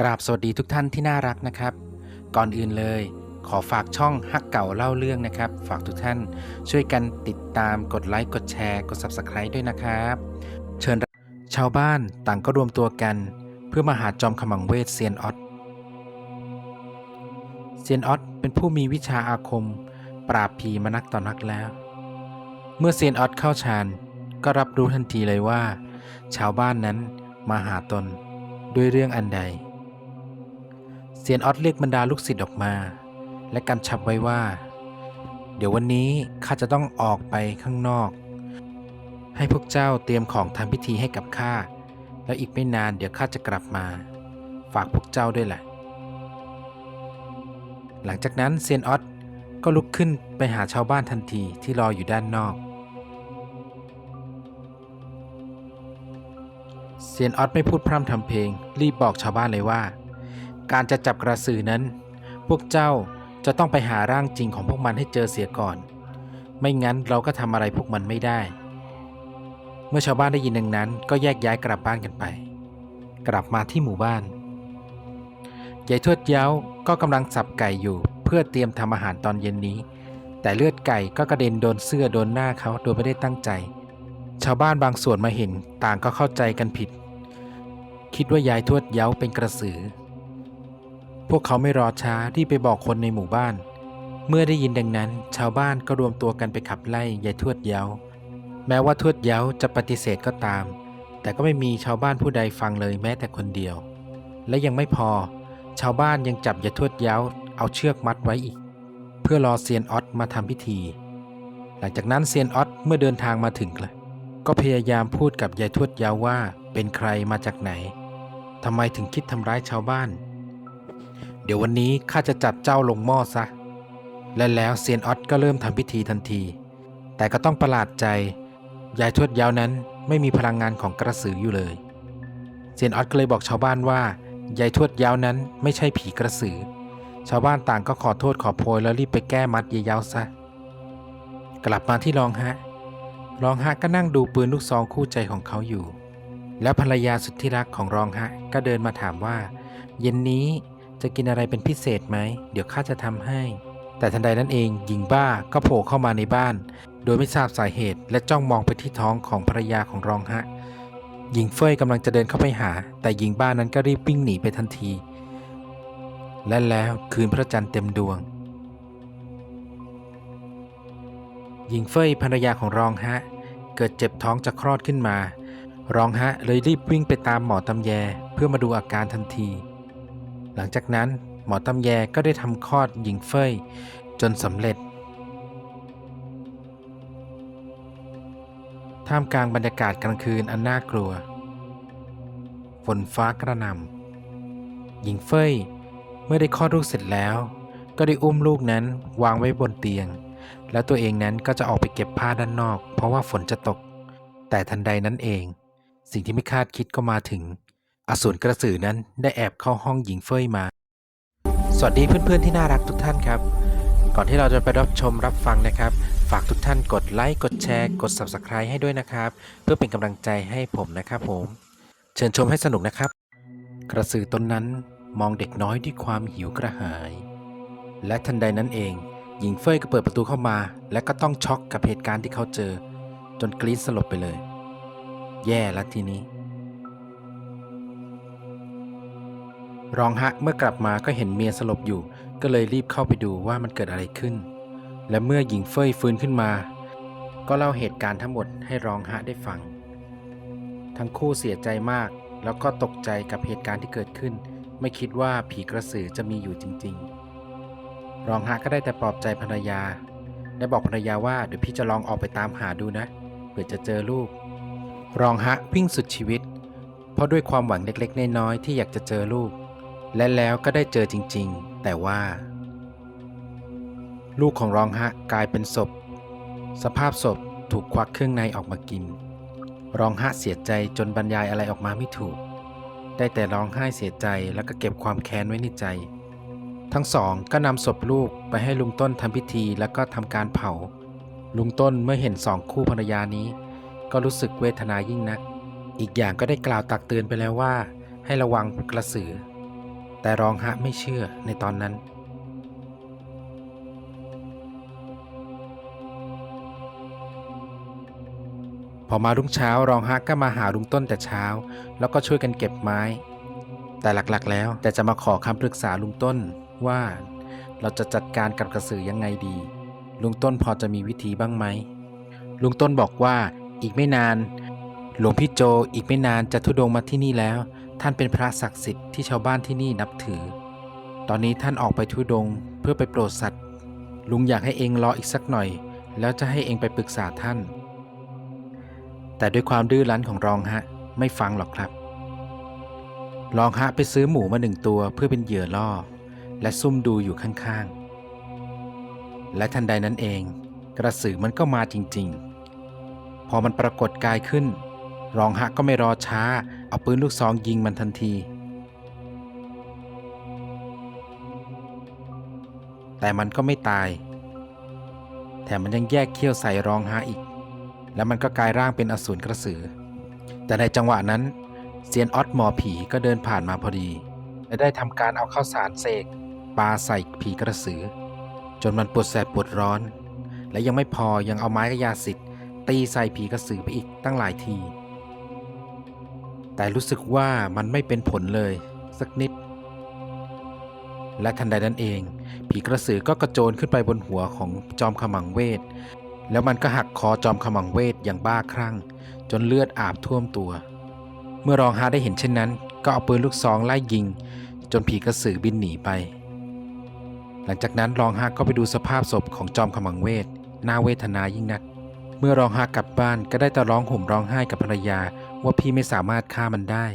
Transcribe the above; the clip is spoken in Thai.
กราบสวัสดีทุกท่านที่น่ารักนะครับ ก่อนอื่นเลย ขอฝากช่องฮักเก่าเล่าเรื่องนะครับ ฝากทุกท่านช่วยกันติดตามกดไลค์กดแชร์กด Subscribe ด้วยนะครับ เชิญชาวบ้านต่างก็รวมตัวกัน เพื่อมาหาจอมขมังเวทเซียนออสเซียนออสเป็นผู้มีวิชาอาคม ปราบผีมานักต่อนักแล้ว เมื่อเซียนออสเข้าฌานก็รับรู้ทันทีเลยว่า ชาวบ้านนั้นมาหาตนด้วยเรื่องอันใด เซียนออสเรียกบรรดาลูกศิษย์ออกมา และกำชับไว้ว่า เดี๋ยววันนี้ข้าจะต้องออกไปข้างนอก ให้พวกเจ้าเตรียมของทำพิธีให้กับข้าแล้วอีกไม่นานเดี๋ยวข้าจะกลับมา ฝากพวกเจ้าด้วยแหละ หลังจากนั้นเซียนออสก็ลุกขึ้นไปหาชาวบ้านทันทีที่รออยู่ด้านนอก เซียนออสไม่พูดพร่ำทำเพลง รีบบอกชาวบ้านเลยว่า การจะจับกระสือนั้น พวกเจ้าจะต้องไปหาร่างจริงของพวกมันให้เจอเสียก่อน ไม่งั้นเราก็ทำอะไรพวกมันไม่ได้ เมื่อชาวบ้านได้ยินดังนั้น ก็แยกย้ายกลับบ้านกันไป กลับมาที่หมู่บ้านยายทวดเย้าก็กำลังสับไก่อยู่ เพื่อเตรียมทำอาหารตอนเย็นนี้ แต่เลือดไก่ก็กระเด็นโดนเสื้อโดนหน้าเขาโดยไม่ได้ตั้งใจ ชาวบ้านบางส่วนมาเห็นต่างก็เข้าใจกันผิด คิดว่ายายทวดเย้าเป็นกระสือ พวกเขาไม่รอช้าที่ไปบอกคนในหมู่บ้าน เมื่อได้ยินดังนั้น ชาวบ้านก็รวมตัวกันไปขับไล่ยายทวดเย้า แม้ว่าทวดเย้าจะปฏิเสธก็ตาม แต่ก็ไม่มีชาวบ้านผู้ใดฟังเลยแม้แต่คนเดียว และยังไม่พอ ชาวบ้านยังจับยายทวดเย้าเอาเชือกมัดไว้อีก เพื่อรอเซียนออสมาทำพิธี หลังจากนั้นเซียนออสเมื่อเดินทางมาถึงเลยก็พยายามพูดกับยายทวดเย้าว่าเป็นใครมาจากไหนทำไมถึงคิดทำร้ายชาวบ้าน เดี๋ยววันนี้ข้าจะจับเจ้าลงหม้อซะ และแล้วเซียนออสก็เริ่มทำพิธีทันที แต่ก็ต้องประหลาดใจ ยายทวดยาวนั้นไม่มีพลังงานของกระสืออยู่เลย เซียนออสก็เลยบอกชาวบ้านว่ายายทวดยาวนั้นไม่ใช่ผีกระสือ ชาวบ้านต่างก็ขอโทษขอโพยแล้วรีบไปแก้มัดยายยาวซะ กลับมาที่รองฮะรองฮะก็นั่งดูปืนลูกซองคู่ใจของเขาอยู่ แล้วภรรยาสุดที่รักของรองฮะก็เดินมาถามว่า เย็นนี้ จะกินอะไรเป็นพิเศษไหม เดี๋ยวข้าจะทำให้ แต่ทันใดนั้นเองหญิงบ้าก็โผล่เข้ามาในบ้าน โดยไม่ทราบสาเหตุ และจ้องมองไปที่ท้องของภรรยาของรองฮะ หญิงเฟยกำลังจะเดินเข้าไปหา แต่หญิงบ้านนั้นก็รีบวิ่งหนีไปทันที และแล้วคืนพระจันทร์เต็มดวง หญิงเฟยภรรยาของรองฮะ เกิดเจ็บท้องจะคลอดขึ้นมา รองฮะเลยรีบวิ่งไปตามหมอตำแยเพื่อมาดูอาการทันที หลังจากนั้นหมอตำแยก็ได้ทำคลอดหญิงเฟยจนสำเร็จ ท่ามกลางบรรยากาศกลางคืนอันน่ากลัว ฝนฟ้ากระหน่ำหญิงเฟยเมื่อได้คลอดลูกเสร็จแล้ว ก็ได้อุ้มลูกนั้นวางไว้บนเตียง แล้วตัวเองนั้นก็จะออกไปเก็บผ้าด้านนอก เพราะว่าฝนจะตก แต่ทันใดนั้นเอง สิ่งที่ไม่คาดคิดก็มาถึง อสูรกระสือนั้นได้แอบเข้าห้องหญิงเฟยมา สวัสดีเพื่อนๆที่น่ารักทุกท่านครับ ก่อนที่เราจะไปรับชมรับฟังนะครับ ฝากทุกท่านกดไลค์กดแชร์ กด Subscribe ให้ด้วยนะครับ เพื่อเป็นกำลังใจให้ผมนะครับผม เชิญชมให้สนุกนะครับ กระสือตนนั้นมองเด็กน้อยด้วยความหิวกระหาย และทันใดนั้นเอง หญิงเฟยก็เปิดประตูเข้ามา และก็ต้องช็อกกับเหตุการณ์ที่เขาเจอ จนกรี๊ดสลบไปเลย แย่แล้วทีนี้ รองฮะเมื่อกลับมาก็เห็นเมียสลบอยู่ ก็เลยรีบเข้าไปดูว่ามันเกิดอะไรขึ้น และเมื่อหญิงเฟยฟื้นขึ้นมา ก็เล่าเหตุการณ์ทั้งหมดให้รองฮะได้ฟัง ทั้งคู่เสียใจมาก แล้วก็ตกใจกับเหตุการณ์ที่เกิดขึ้น ไม่คิดว่าผีกระสือจะมีอยู่จริง ๆรองฮะก็ได้แต่ปลอบใจภรรยาได้บอกภรรยาว่าเดี๋ยวพี่จะลองออกไปตามหาดูนะเผื่อจะเจอลูก รองฮะวิ่งสุดชีวิต เพราะด้วยความหวังเล็กๆ น้อยๆที่อยากจะเจอลูก และแล้วก็ได้เจอจริงๆ แต่ว่า ลูกของรองฮะกลายเป็นศพ สภาพศพถูกควักเครื่องในออกมากิน รองฮะเสียใจจนบรรยายอะไรออกมาไม่ถูก ได้แต่ร้องไห้เสียใจแล้วก็เก็บความแค้นไว้ในใจ ทั้งสองก็นำศพลูกไปให้ลุงต้นทำพิธีแล้วก็ทำการเผา ลุงต้นเมื่อเห็นสองคู่ภรรยานี้ ก็รู้สึกเวทนายิ่งนัก อีกอย่างก็ได้กล่าวตักเตือนไปแล้วว่า ให้ระวังกระสือ แต่รองฮะไม่เชื่อในตอนนั้น พอมารุ่งเช้ารองฮะก็มาหาลุงต้นแต่เช้า แล้วก็ช่วยกันเก็บไม้ แต่หลักๆ แล้วแต่จะมาขอคำปรึกษาลุงต้นว่าเราจะจัดการกับกระสือยังไงดี ลุงต้นพอจะมีวิธีบ้างไหม ลุงต้นบอกว่าอีกไม่นาน หลวงพี่โจอีกไม่นานจะทุดงมาที่นี่แล้ว ท่านเป็นพระศักดิ์สิทธิ์ที่ชาวบ้านที่นี่นับถือ ตอนนี้ท่านออกไปทุดงเพื่อไปโปรดสัตว์ ลุงอยากให้เองรออีกสักหน่อย แล้วจะให้เองไปปรึกษาท่าน แต่ด้วยความดื้อรั้นของรองฮะ ไม่ฟังหรอกครับ รองฮะไปซื้อหมูมาหนึ่งตัวเพื่อเป็นเหยื่อล่อ และซุ่มดูอยู่ข้างๆ และทันใดนั้นเอง กระสือมันก็มาจริงๆ พอมันปรากฏกายขึ้น รองฮะก็ไม่รอช้า เอาปืนลูกซองยิงมันทันที แต่มันก็ไม่ตาย แถมมันยังแยกเขี้ยวใส่รองฮะอีก แล้วมันก็กลายร่างเป็นอสูรกระสือ แต่ในจังหวะนั้นเซียนออสหมอผีก็เดินผ่านมาพอดี และได้ทำการเอาข้าวสารเสกปาใส่ผีกระสือ จนมันปวดแสบปวดร้อน และยังไม่พอยังเอาไม้กระยาสิทธิ์ตีใส่ผีกระสือไปอีกตั้งหลายที แต่รู้สึกว่ามันไม่เป็นผลเลยสักนิด และทันใดนั้นเอง ผีกระสือก็กระโจนขึ้นไปบนหัวของจอมขมังเวท แล้วมันก็หักคอจอมขมังเวทอย่างบ้าคลั่ง จนเลือดอาบท่วมตัว เมื่อรองฮาได้เห็นเช่นนั้น ก็เอาปืนลูกซองไล่ยิง จนผีกระสือบินหนีไป หลังจากนั้นรองฮาก็ไปดูสภาพศพของจอมขมังเวทน่าเวทนายิ่งนัก มื่อรองฮากลับบ้านก็ได้แต่ร้องห่มร้องไห้กับภรรยาว่าพี่ไม่สามารถฆ่ามันได้